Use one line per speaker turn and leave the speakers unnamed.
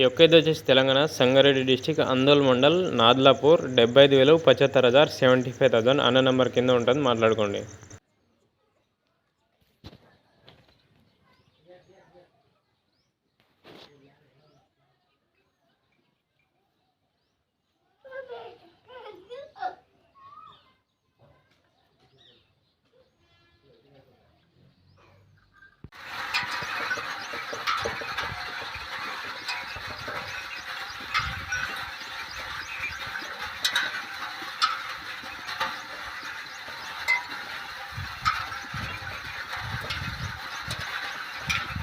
ఈ యొక్క వచ్చేసి తెలంగాణ సంగారెడ్డి డిస్టిక్ అందోల్ మండల్ నాద్లాపూర్ డెబ్బై ఐదు వేలు పచ్చత్తర్ హజార్ సెవెంటీ ఫైవ్ థౌసండ్ అన్న నెంబర్ కింద ఉంటుంది మాట్లాడుకోండి.